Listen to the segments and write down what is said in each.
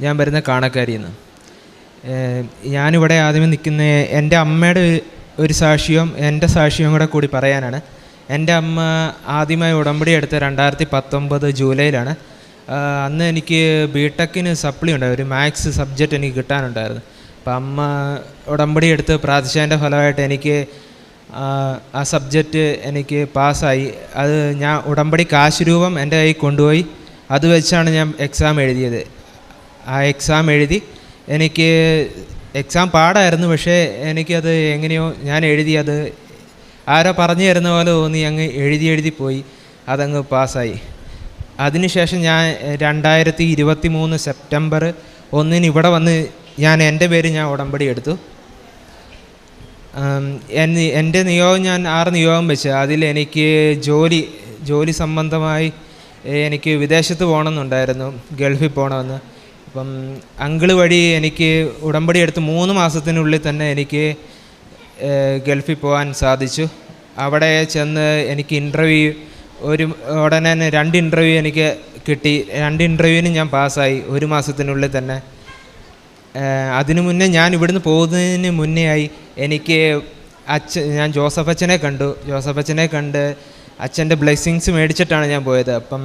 ഞാൻ വരുന്ന കാണക്കാരിയിൽ നിന്ന് ഞാനിവിടെ ആദ്യമേ നിൽക്കുന്ന എന്റെ അമ്മയുടെ ഒരു- സാക്ഷ്യവും എന്റെ സാക്ഷ്യവും കൂടെ കൂടി പറയാനാണ്. എന്റെ അമ്മ ആദ്യമായി ഉടമ്പടി എടുത്ത രണ്ടായിരത്തി പത്തൊമ്പത് ജൂലൈയിലാണ് അന്ന് എനിക്ക് ബി ടെക്കിന് സപ്ലി ഉണ്ടായിരുന്നു. ഒരു മാത്സ് സബ്ജക്റ്റ് എനിക്ക് കിട്ടാനുണ്ടായിരുന്നു. അപ്പം അമ്മ ഉടമ്പടി എടുത്ത് പ്രാർത്ഥിച്ചതിന്റെ ഫലമായിട്ട് എനിക്ക് ആ സബ്ജക്റ്റ് എനിക്ക് പാസ്സായി. അത് ഞാൻ ഉടമ്പടി കാശ് രൂപം എന്റെ കയ്യിൽ കൊണ്ടുപോയി. അത് വെച്ചാണ് ഞാൻ എക്സാം എഴുതിയത്. ആ എക്സാം എഴുതി. എനിക്ക് എക്സാം പാടായിരുന്നു പക്ഷേ എനിക്കത് എങ്ങനെയോ ഞാൻ എഴുതി അത് ആരോ പറഞ്ഞു തരുന്ന പോലെ തോന്നി അങ്ങ് എഴുതി എഴുതി പോയി അതങ്ങ് പാസ്സായി. അതിനുശേഷം ഞാൻ രണ്ടായിരത്തി ഇരുപത്തി മൂന്ന് സെപ്റ്റംബർ ഒന്നിന് ഇവിടെ വന്ന് ഞാൻ എന്റെ പേര് ഞാൻ ഉടമ്പടി എടുത്തു. എന്റെ നിയോഗം ഞാൻ ആറ് നിയോഗം വെച്ച്. അതിൽ എനിക്ക് ജോലി ജോലി സംബന്ധമായി എനിക്ക് വിദേശത്ത് പോകണമെന്നുണ്ടായിരുന്നു ഗൾഫിൽ പോകണമെന്ന്. അപ്പം അങ്കിൾ വഴി എനിക്ക് ഉടമ്പടി എടുത്ത് മൂന്ന് മാസത്തിനുള്ളിൽ തന്നെ എനിക്ക് ഗൾഫിൽ പോകാൻ സാധിച്ചു. അവിടെ ചെന്ന് എനിക്ക് ഇന്റർവ്യൂ ഒരു ഉടനെ തന്നെ രണ്ട് ഇന്റർവ്യൂ എനിക്ക് കിട്ടി. രണ്ട് ഇന്റർവ്യൂവിനും ഞാൻ പാസ്സായി ഒരു മാസത്തിനുള്ളിൽ തന്നെ. അതിനു മുന്നേ ഞാൻ ഇവിടുന്ന് പോകുന്നതിന് മുന്നേ ആയി എനിക്ക് അച്ഛൻ ഞാൻ ജോസഫ് അച്ഛനെ കണ്ടു. ജോസഫ് അച്ഛനെ കണ്ട് അച്ഛന്റെ ബ്ലെസ്സിങ്സ് മേടിച്ചിട്ടാണ് ഞാൻ പോയത്. അപ്പം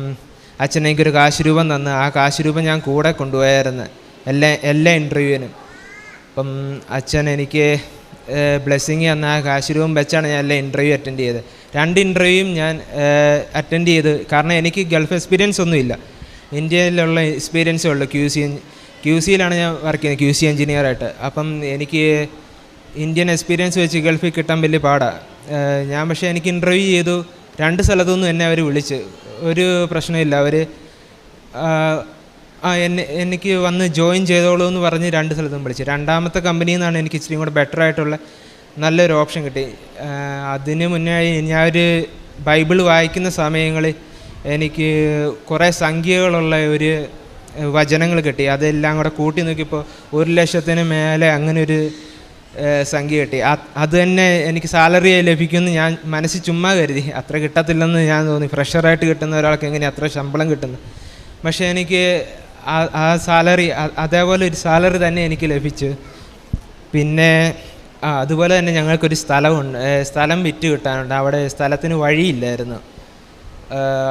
അച്ഛൻ എനിക്കൊരു കാശ് രൂപം തന്ന് ആ കാശ് രൂപം ഞാൻ കൂടെ കൊണ്ടുപോയായിരുന്നു. എല്ലാ എല്ലാ ഇന്റർവ്യൂവിനും അപ്പം അച്ഛൻ എനിക്ക് ബ്ലെസ്സിങ് തന്ന ആ കാശ് രൂപം വെച്ചാണ് ഞാൻ എല്ലാ ഇന്റർവ്യൂ അറ്റൻഡ് ചെയ്തത്. രണ്ട് ഇന്റർവ്യൂവും ഞാൻ അറ്റൻഡ് ചെയ്ത്. കാരണം എനിക്ക് ഗൾഫ് എക്സ്പീരിയൻസ് ഒന്നുമില്ല ഇന്ത്യയിലുള്ള എക്സ്പീരിയൻസേ ഉള്ളൂ. ക്യൂ സി ക്യൂ സിയിലാണ് ഞാൻ വർക്ക് ചെയ്യുന്നത്. ക്യൂ സി എഞ്ചിനീയറായിട്ട് അപ്പം എനിക്ക് ഇന്ത്യൻ എക്സ്പീരിയൻസ് വെച്ച് ഗൾഫിൽ കിട്ടാൻ വലിയ പാടാണ് ഞാൻ പക്ഷേ എനിക്ക് ഇന്റർവ്യൂ ചെയ്തു. രണ്ട് സ്ഥലത്തുനിന്നും എന്നെ അവർ വിളിച്ച്. ഒരു പ്രശ്നമില്ല. അവർ ആ എന്നെ എനിക്ക് വന്ന് ജോയിൻ ചെയ്തോളൂ എന്ന് പറഞ്ഞ് രണ്ട് സ്ഥലത്തും വിളിച്ചു. രണ്ടാമത്തെ കമ്പനിയിൽ നിന്നാണ് എനിക്ക് ഇച്ചിരി കൂടെ ബെറ്റർ ആയിട്ടുള്ള നല്ലൊരു ഓപ്ഷൻ കിട്ടി. അതിന് മുന്നേ ഞാൻ ഒരു ബൈബിൾ വായിക്കുന്ന സമയങ്ങളിൽ എനിക്ക് കുറേ സംഖ്യകളുള്ള ഒരു വചനങ്ങൾ കിട്ടി. അതെല്ലാം കൂടെ കൂട്ടി നോക്കിയപ്പോൾ ഒരു ലക്ഷത്തിന് മേലെ അങ്ങനെ ഒരു സംഖ്യ കിട്ടി. അത് തന്നെ എനിക്ക് സാലറി ലഭിക്കുമെന്ന് ഞാൻ മനസ്സിൽ ചുമ്മാ കരുതി. അത്ര കിട്ടത്തില്ലെന്ന് ഞാൻ തോന്നി. ഫ്രഷറായിട്ട് കിട്ടുന്ന ഒരാൾക്ക് എങ്ങനെ അത്ര ശമ്പളം കിട്ടുന്നു? പക്ഷേ എനിക്ക് ആ- സാലറി അതേപോലെ ഒരു സാലറി തന്നെ എനിക്ക് ലഭിച്ചു. പിന്നെ അതുപോലെ തന്നെ ഞങ്ങൾക്കൊരു സ്ഥലമുണ്ട്. സ്ഥലം വിറ്റ് കിട്ടാനുണ്ട്. അവിടെ സ്ഥലത്തിന് വഴിയില്ലായിരുന്നു.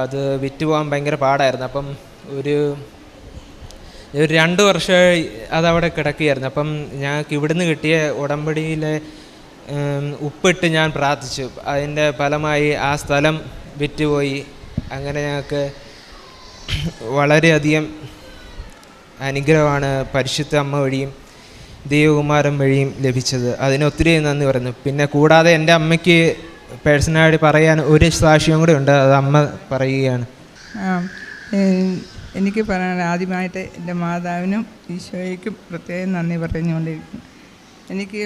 അത് വിറ്റ് പോകാൻ ഭയങ്കര പാടായിരുന്നു. അപ്പം ഒരു ഒരു രണ്ട് വർഷമായി അതവിടെ കിടക്കുകയായിരുന്നു. അപ്പം ഞങ്ങൾക്ക് ഇവിടുന്ന് കിട്ടിയ ഉടമ്പടിയിലെ ഉപ്പിട്ട് ഞാൻ പ്രാർത്ഥിച്ചു. അതിന്റെ ഫലമായി ആ സ്ഥലം വിറ്റുപോയി. അങ്ങനെ ഞങ്ങൾക്ക് വളരെയധികം അനുഗ്രഹമാണ് പരിശുദ്ധ അമ്മ വഴിയും ദൈവകുമാരൻ വഴിയും ലഭിച്ചത്. അതിന് ഒത്തിരി നന്ദി പറഞ്ഞു പിന്നെ കൂടാതെ എന്റെ അമ്മയ്ക്ക് പേഴ്സണലായിട്ട് പറയാൻ ഒരു സാക്ഷ്യം കൂടെ ഉണ്ട്. അത് അമ്മ പറയുകയാണ്. എനിക്ക് പറയാനുള്ള ആദ്യമായിട്ട് എന്റെ മാതാവിനും ഈശോയ്ക്കും പ്രത്യേകം നന്ദി പറഞ്ഞുകൊണ്ടിരിക്കുന്നു. എനിക്ക്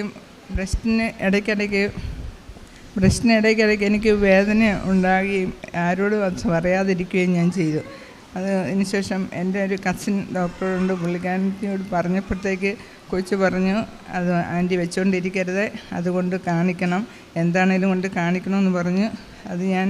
ബ്രസ്റ്റിന് ഇടയ്ക്കിടയ്ക്ക് ബ്രസ്റ്റിന് ഇടയ്ക്കിടയ്ക്ക് എനിക്ക് വേദന ഉണ്ടാകുകയും ആരോടും അത് പറയാതിരിക്കുകയും ഞാൻ ചെയ്തു. അത് അതിനുശേഷം എന്റെ ഒരു കസിൻ ഡോക്ടറുണ്ട് പുള്ളിക്കാരത്തിയോട് പറഞ്ഞപ്പോഴത്തേക്ക് കൊച്ചു പറഞ്ഞു അത് ആന്റി വെച്ചുകൊണ്ടിരിക്കരുത് അതുകൊണ്ട് കാണിക്കണം എന്താണേലും കൊണ്ട് കാണിക്കണമെന്ന് പറഞ്ഞു അത് ഞാൻ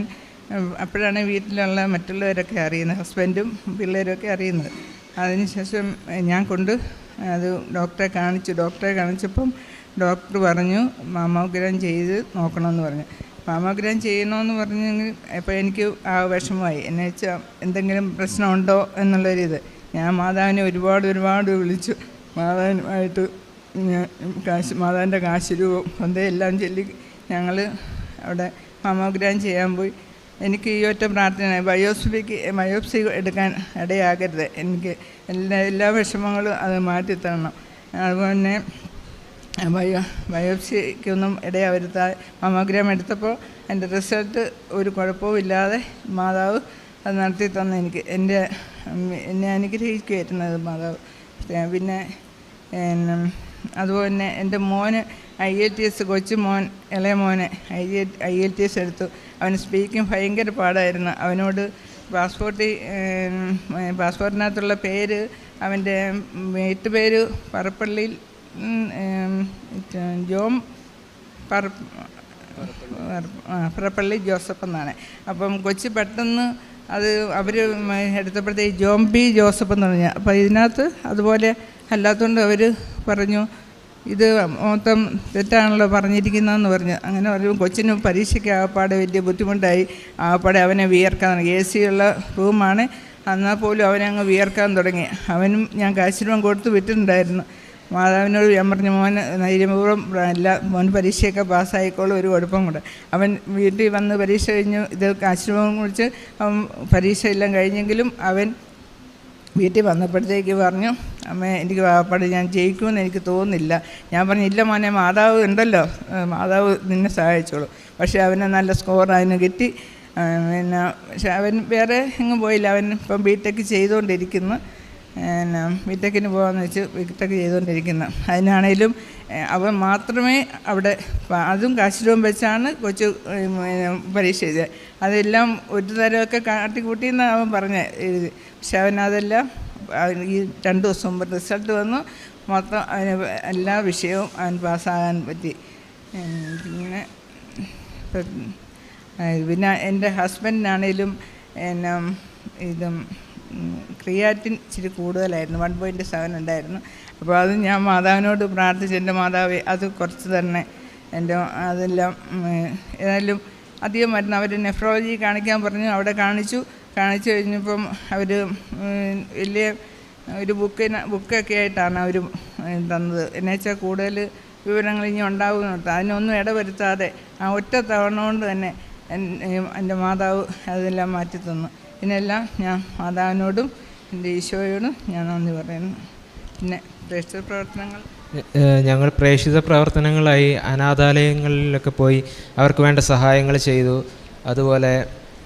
അപ്പോഴാണ് വീട്ടിലുള്ള മറ്റുള്ളവരൊക്കെ അറിയുന്നത് ഹസ്ബൻഡും പിള്ളേരൊക്കെ അറിയുന്നത്. അതിനുശേഷം ഞാൻ കൊണ്ട് അത് ഡോക്ടറെ കാണിച്ചു. ഡോക്ടറെ കാണിച്ചപ്പം ഡോക്ടർ പറഞ്ഞു മാമോഗ്രാം ചെയ്ത് നോക്കണമെന്ന് പറഞ്ഞു. മാമോഗ്രാം ചെയ്യണമെന്ന് പറഞ്ഞെങ്കിൽ അപ്പോൾ എനിക്ക് ആ വിഷമമായി. എന്നു വെച്ചാൽ എന്തെങ്കിലും പ്രശ്നമുണ്ടോ എന്നുള്ളൊരിത് ഞാൻ മാതാവിനെ ഒരുപാട് ഒരുപാട് വിളിച്ചു. മാതാവിനുമായിട്ട് കാശ് മാതാവിന്റെ കാശ് രൂപം സ്വന്തം എല്ലാം ചൊല്ലി ഞങ്ങൾ അവിടെ മാമോഗ്രാം ചെയ്യാൻ പോയി. എനിക്ക് ഈ ഒറ്റ പ്രാർത്ഥന ബയോപ്സിക്ക് ബയോപ്സി എടുക്കാൻ ഇടയാകരുത്. എനിക്ക് എല്ലാ എല്ലാ വിഷമങ്ങളും അത് മാറ്റിത്തരണം അതുപോലെ തന്നെ ബയോ ബയോപ്സിക്കൊന്നും ഇടയാവരുത്ത മമോഗ്രാം എടുത്തപ്പോൾ എന്റെ റിസൾട്ട് ഒരു കുഴപ്പവും ഇല്ലാതെ മാതാവ് അത് നടത്തി തന്നു എനിക്ക്. എന്റെ എന്നെ അനുഗ്രഹിക്കുമായിരുന്നത് മാതാവ്. പിന്നെ അതുപോലെ തന്നെ എന്റെ മോന് ഐ എൽ ടി എസ് കൊച്ചു മോൻ ഇളയ മോന് I L I L T S എടുത്തു. അവന് സ്പീക്കിംഗ് ഭയങ്കര പാടായിരുന്നു. അവനോട് പാസ്പോർട്ടിൽ പാസ്പോർട്ടിനകത്തുള്ള പേര് അവന്റെ വീട്ടു പേര് പറപ്പള്ളിയിൽ ജോം പറ പറപ്പള്ളി ജോസഫ് എന്നാണ്. അപ്പം കൊച്ചി പെട്ടെന്ന് അത് അവർ എടുത്തപ്പോഴത്തേക്ക് ജോംബി ജോസഫ് എന്ന് പറഞ്ഞു. അപ്പോൾ ഇതിനകത്ത് അതുപോലെ അല്ലാത്തതുകൊണ്ട് അവർ പറഞ്ഞു ഇത് മൊത്തം തെറ്റാണല്ലോ പറഞ്ഞിരിക്കുന്നതെന്ന് പറഞ്ഞ് അങ്ങനെ പറഞ്ഞു കൊച്ചിന് പരീക്ഷയ്ക്ക് ആപ്പാടെ വലിയ ബുദ്ധിമുട്ടായി. ആപ്പാടെ അവനെ വിയർക്കാൻ എ സി ഉള്ള റൂമാണ്. എന്നാൽ പോലും അവനെ അങ്ങ് വിയർക്കാൻ തുടങ്ങി. അവനും ഞാൻ കാശ് രൂപ കൊടുത്ത് വിട്ടിട്ടുണ്ടായിരുന്നു. മാതാവിനോട് ഞാൻ പറഞ്ഞു മോൻ ധൈര്യപൂർവം അല്ല മോൻ പരീക്ഷയൊക്കെ പാസ്സായിക്കോളും ഒരു കുഴപ്പം കൂടെ. അവൻ വീട്ടിൽ വന്ന് പരീക്ഷ കഴിഞ്ഞ്. ഇത് ആശ്രമം കുറിച്ച് അവൻ പരീക്ഷ എല്ലാം കഴിഞ്ഞെങ്കിലും അവൻ വീട്ടിൽ വന്നപ്പോഴത്തേക്ക് പറഞ്ഞു അമ്മ എനിക്ക് വാപ്പാട് ഞാൻ ജയിക്കുമെന്ന് എനിക്ക് തോന്നുന്നില്ല. ഞാൻ പറഞ്ഞു ഇല്ല മോനെ മാതാവ് ഉണ്ടല്ലോ. മാതാവ് നിന്നെ സഹായിച്ചോളൂ. പക്ഷേ അവന് നല്ല സ്കോർ അതിന് കിട്ടി. പിന്നെ പക്ഷെ അവൻ വേറെ എങ്ങും പോയില്ല. അവൻ ഇപ്പം ബി ടെക്ക് ചെയ്തുകൊണ്ടിരിക്കുന്നു പിന്നെ ബിടെക്കിന് പോകാമെന്ന് വെച്ച് ബിടെക്ക് ചെയ്തുകൊണ്ടിരിക്കുന്നു. അതിനാണേലും അവൻ മാത്രമേ അവിടെ അതും കാശിരൂപം വെച്ചാണ് കൊച്ചു പരീക്ഷ എഴുതിയത്. അതെല്ലാം ഒരു തരമൊക്കെ കാട്ടിക്കൂട്ടിയെന്ന് അവൻ പറഞ്ഞ് എഴുതി പക്ഷെ അവൻ ഈ രണ്ട് ദിവസം മുമ്പ് റിസൾട്ട് വന്നു. മൊത്തം അവന് എല്ലാ വിഷയവും അവൻ പാസ്സാകാൻ പറ്റി. പിന്നെ പിന്നെ എന്റെ ഹസ്ബൻഡിനാണേലും എന്നാ ഇതും ക്രിയാറ്റിൻ ഇച്ചിരി കൂടുതലായിരുന്നു. വൺ പോയിന്റ് സെവൻ ഉണ്ടായിരുന്നു. അപ്പോൾ അത് ഞാൻ മാതാവിനോട് പ്രാർത്ഥിച്ച്. എന്റെ മാതാവേ അത് കുറച്ച് തന്നെ. എന്റെ അതെല്ലാം ഏതായാലും അധികം മരുന്ന് അവർ നെഫ്രോളജി കാണിക്കാൻ പറഞ്ഞു. അവിടെ കാണിച്ചു. കാണിച്ചു കഴിഞ്ഞപ്പം അവർ വലിയ ഒരു ബുക്കിന് ബുക്കൊക്കെ ആയിട്ടാണ് അവർ തന്നത്. എന്നു വെച്ചാൽ കൂടുതൽ വിവരങ്ങൾ ഇനി ഉണ്ടാകുന്നുണ്ട് അതിനൊന്നും ഇടവരുത്താതെ ആ ഒറ്റ തവണ കൊണ്ട് തന്നെ എൻ- എന്റെ മാതാവ് അതെല്ലാം മാറ്റി തന്നു. ഇതിനെല്ലാം ഞാൻ മാതാവിനോടും എന്റെ ഈശോയോടും ഞാൻ നന്ദി പറയുന്നു. പിന്നെ പ്രേക്ഷിത പ്രവർത്തനങ്ങൾ? ഞങ്ങൾ പ്രേക്ഷിത പ്രവർത്തനങ്ങളായി അനാഥാലയങ്ങളിലൊക്കെ പോയി അവർക്ക് വേണ്ട സഹായങ്ങൾ ചെയ്തു. അതുപോലെ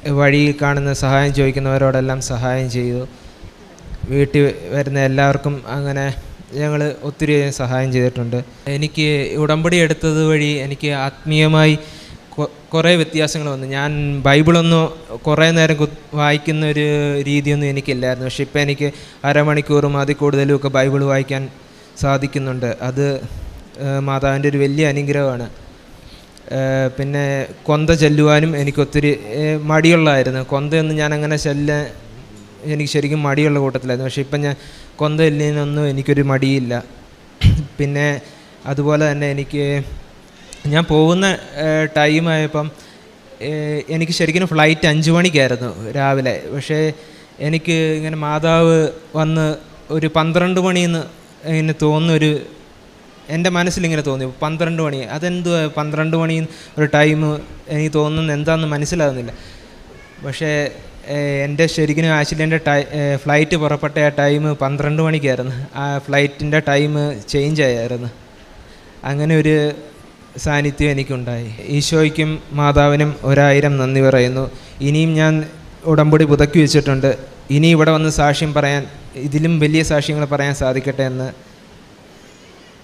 വഴിയിൽ കാണുന്ന സഹായം ചോദിക്കുന്നവരോടെല്ലാം സഹായം ചെയ്തു. വീട്ടിൽ വരുന്ന എല്ലാവർക്കും അങ്ങനെ ഞങ്ങൾ ഒത്തിരി സഹായം ചെയ്തിട്ടുണ്ട്. എനിക്ക് ഉടമ്പടി എടുത്തത് വഴി എനിക്ക് ആത്മീയമായി കുറേ വ്യത്യാസങ്ങൾ വന്നു. ഞാൻ ബൈബിളൊന്നും കുറേ നേരം വായിക്കുന്ന ഒരു രീതിയൊന്നും എനിക്കില്ലായിരുന്നു. പക്ഷെ ഇപ്പം എനിക്ക് അരമണിക്കൂറും അതിൽ കൂടുതലും ഒക്കെ ബൈബിൾ വായിക്കാൻ സാധിക്കുന്നുണ്ട്. അത് മാതാവിന്റെ ഒരു വലിയ അനുഗ്രഹമാണ്. പിന്നെ കൊന്ത ചെല്ലുവാനും എനിക്കൊത്തിരി മടിയുള്ളതായിരുന്നു. കൊന്തയൊന്നും ഞാൻ അങ്ങനെ ചെല്ലാൻ എനിക്ക് ശരിക്കും മടിയുള്ള കൂട്ടത്തിലായിരുന്നു. പക്ഷേ ഇപ്പം ഞാൻ കൊന്ത ചെല്ലുന്നൊന്നും എനിക്കൊരു മടിയില്ല. പിന്നെ അതുപോലെ തന്നെ എനിക്ക് ഞാൻ പോകുന്ന ടൈമായപ്പം എനിക്ക് ശരിക്കും ഫ്ലൈറ്റ് അഞ്ച് മണിക്കായിരുന്നു രാവിലെ. പക്ഷേ എനിക്ക് ഇങ്ങനെ മാതാവ് വന്ന് ഒരു പന്ത്രണ്ട് മണിന്ന് ഇങ്ങനെ തോന്നുന്നൊരു എന്റെ മനസ്സിലിങ്ങനെ തോന്നി. പന്ത്രണ്ട് മണി. അതെന്ത് പന്ത്രണ്ട് മണി ഒരു ടൈം എനിക്ക് തോന്നുന്നത് എന്താണെന്ന് മനസ്സിലാകുന്നില്ല പക്ഷേ എന്റെ ശരിക്കും ആക്ച്വലി ടൈ ഫ്ലൈറ്റ് പുറപ്പെട്ട ആ ടൈം പന്ത്രണ്ട് മണിക്കായിരുന്നു. ആ ഫ്ലൈറ്റിന്റെ ടൈം ചേഞ്ച് ആയായിരുന്നു. അങ്ങനെ ഒരു സാന്നിധ്യം എനിക്കുണ്ടായി. ഈശോയ്ക്കും മാതാവിനും ഒരായിരം നന്ദി പറയുന്നു. ഇനിയും ഞാൻ ഉടമ്പടി പുതക്കി വെച്ചിട്ടുണ്ട്. ഇനി ഇവിടെ വന്ന് സാക്ഷ്യം പറയാൻ ഇതിലും വലിയ സാക്ഷ്യങ്ങൾ പറയാൻ സാധിക്കട്ടെ എന്ന്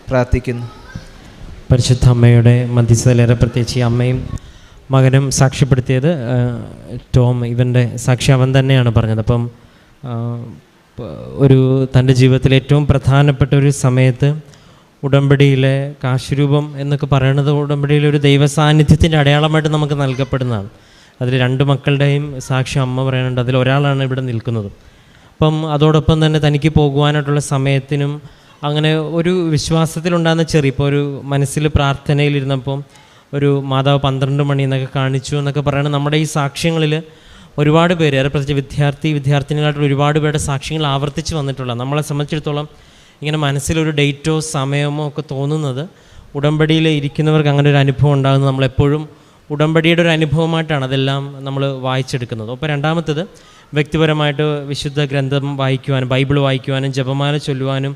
പ്രാർത്ഥിക്കുന്നു. പരിശുദ്ധ അമ്മയുടെ മധ്യസ്ഥലേറെ പ്രത്യേകിച്ച് അമ്മയും മകനും സാക്ഷ്യപ്പെടുത്തിയത് ടോം ഇവന്റെ സാക്ഷി അവൻ തന്നെയാണ് പറഞ്ഞത്. അപ്പം ഒരു തന്റെ ജീവിതത്തിലെ ഏറ്റവും പ്രധാനപ്പെട്ട ഒരു സമയത്ത് ഉടമ്പടിയിലെ കാശുരൂപം എന്നൊക്കെ പറയുന്നത് ഉടമ്പടിയിലെ ഒരു ദൈവ സാന്നിധ്യത്തിന്റെ അടയാളമായിട്ട് നമുക്ക് നൽകപ്പെടുന്നതാണ്. അതിൽ രണ്ട് മക്കളുടെയും സാക്ഷി അമ്മ പറയുന്നുണ്ട് അതിൽ ഒരാളാണ് ഇവിടെ നിൽക്കുന്നത്. അപ്പം അതോടൊപ്പം തന്നെ തനിക്ക് പോകുവാനായിട്ടുള്ള സമയത്തിനും അങ്ങനെ ഒരു വിശ്വാസത്തിലുണ്ടാകുന്ന ചെറിയ ഇപ്പോൾ ഒരു മനസ്സിൽ പ്രാർത്ഥനയിലിരുന്നപ്പം ഒരു മാതാവ് പന്ത്രണ്ട് മണി എന്നൊക്കെ കാണിച്ചു എന്നൊക്കെ പറയുന്നത് നമ്മുടെ ഈ സാക്ഷ്യങ്ങളിൽ ഒരുപാട് പേര് ഏറെ പ്രത്യേകിച്ച് വിദ്യാർത്ഥി വിദ്യാർത്ഥിനികളായിട്ടുള്ള ഒരുപാട് പേരുടെ സാക്ഷ്യങ്ങൾ ആവർത്തിച്ച് വന്നിട്ടുള്ള നമ്മളെ സംബന്ധിച്ചിടത്തോളം ഇങ്ങനെ മനസ്സിലൊരു ഡേറ്റോ സമയമോ ഒക്കെ തോന്നുന്നത് ഉടമ്പടിയിൽ ഇരിക്കുന്നവർക്ക് അങ്ങനെ ഒരു അനുഭവം ഉണ്ടാകുന്നത് നമ്മളെപ്പോഴും ഉടമ്പടിയുടെ ഒരു അനുഭവമായിട്ടാണ് അതെല്ലാം നമ്മൾ വായിച്ചെടുക്കുന്നത്. അപ്പോൾ രണ്ടാമത്തത് വ്യക്തിപരമായിട്ട് വിശുദ്ധ ഗ്രന്ഥം വായിക്കുവാനും ബൈബിൾ വായിക്കുവാനും ജപമാല ചൊല്ലുവാനും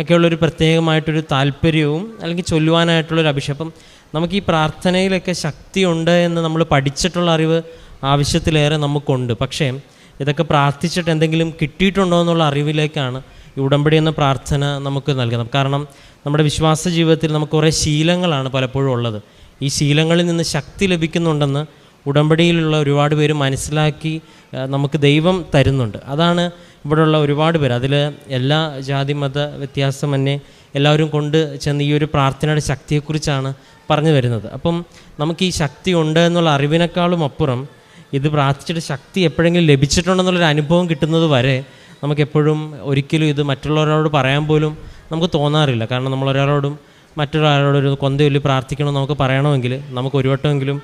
ഒക്കെയുള്ളൊരു പ്രത്യേകമായിട്ടൊരു താല്പര്യവും അല്ലെങ്കിൽ ചൊല്ലുവാനായിട്ടുള്ളൊരു അഭിഷേകം. നമുക്ക് ഈ പ്രാർത്ഥനയിലൊക്കെ ശക്തിയുണ്ട് എന്ന് നമ്മൾ പഠിച്ചിട്ടുള്ള അറിവ് ആവശ്യത്തിലേറെ നമുക്കുണ്ട്. പക്ഷേ ഇതൊക്കെ പ്രാർത്ഥിച്ചിട്ട് എന്തെങ്കിലും കിട്ടിയിട്ടുണ്ടോ എന്നുള്ള അറിവിലേക്കാണ് ഈ ഉടമ്പടി എന്ന പ്രാർത്ഥന നമുക്ക് നൽകുന്നത്. കാരണം നമ്മുടെ വിശ്വാസ ജീവിതത്തിൽ നമുക്ക് കുറേ ശീലങ്ങളാണ് പലപ്പോഴും ഉള്ളത്. ഈ ശീലങ്ങളിൽ നിന്ന് ശക്തി ലഭിക്കുന്നുണ്ടെന്ന് ഉടമ്പടിയിലുള്ള ഒരുപാട് പേര് മനസ്സിലാക്കി നമുക്ക് ദൈവം തരുന്നുണ്ട്. അതാണ് ഇവിടെയുള്ള ഒരുപാട് പേര്. അതിൽ എല്ലാ ജാതി മത വ്യത്യാസം തന്നെ എല്ലാവരും കൊണ്ട് ചെന്ന് ഈ ഒരു പ്രാർത്ഥനയുടെ ശക്തിയെക്കുറിച്ചാണ് പറഞ്ഞു വരുന്നത്. അപ്പം നമുക്ക് ഈ ശക്തി ഉണ്ട് എന്നുള്ള അറിവിനേക്കാളും അപ്പുറം ഇത് പ്രാർത്ഥിച്ചിട്ട് ശക്തി എപ്പോഴെങ്കിലും ലഭിച്ചിട്ടുണ്ടെന്നുള്ളൊരു അനുഭവം കിട്ടുന്നത് വരെ നമുക്കെപ്പോഴും ഒരിക്കലും ഇത് മറ്റുള്ളവരോട് പറയാൻ പോലും നമുക്ക് തോന്നാറില്ല. കാരണം നമ്മളൊരാളോടും മറ്റൊരാളോടൊരു കൊന്തയൊല്ലി പ്രാർത്ഥിക്കണമെന്ന് പ്രാർത്ഥിക്കണം നമുക്ക് പറയണമെങ്കിൽ നമുക്ക് ഒരു വട്ടമെങ്കിലും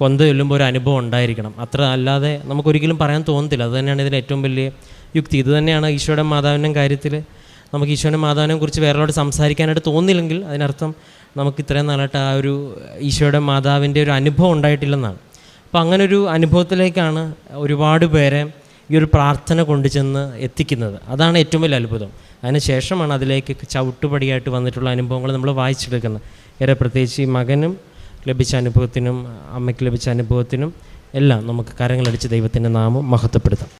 കൊന്ത ചൊല്ലുമ്പോൾ ഒരു അനുഭവം ഉണ്ടായിരിക്കണം. അത്ര അല്ലാതെ നമുക്കൊരിക്കലും പറയാൻ തോന്നത്തില്ല. അത് തന്നെയാണ് ഇതിന്റെ ഏറ്റവും വലിയ യുക്തി. ഇത് തന്നെയാണ് ഈശോയുടെ മാതാവിന്റെ കാര്യത്തിൽ നമുക്ക് ഈശോയുടെ മാതാവിനെ കുറിച്ച് വേറൊരാളോട് സംസാരിക്കാനായിട്ട് തോന്നില്ലെങ്കിൽ അതിനർത്ഥം നമുക്ക് ഇത്രയും നാളായിട്ട് ആ ഒരു ഈശോയുടെ മാതാവിന്റെ ഒരു അനുഭവം ഉണ്ടായിട്ടില്ലെന്നാണ്. അപ്പോൾ അങ്ങനൊരു അനുഭവത്തിലേക്കാണ് ഒരുപാട് പേരെ ഈ ഒരു പ്രാർത്ഥന കൊണ്ടുചെന്ന് എത്തിക്കുന്നത്. അതാണ് ഏറ്റവും വലിയ അത്ഭുതം. അതിന് ശേഷമാണ് അതിലേക്ക് ചവിട്ടുപടിയായിട്ട് വന്നിട്ടുള്ള അനുഭവങ്ങൾ നമ്മൾ വായിച്ചെടുക്കുന്നത് ഏറെ പ്രത്യേകിച്ച് ഈ മകനും ലഭിച്ച അനുഭവത്തിനും അമ്മയ്ക്ക് ലഭിച്ച അനുഭവത്തിനും എല്ലാം നമുക്ക് കരങ്ങളടിച്ച് ദൈവത്തിന്റെ നാമം മഹത്വപ്പെടുത്താം.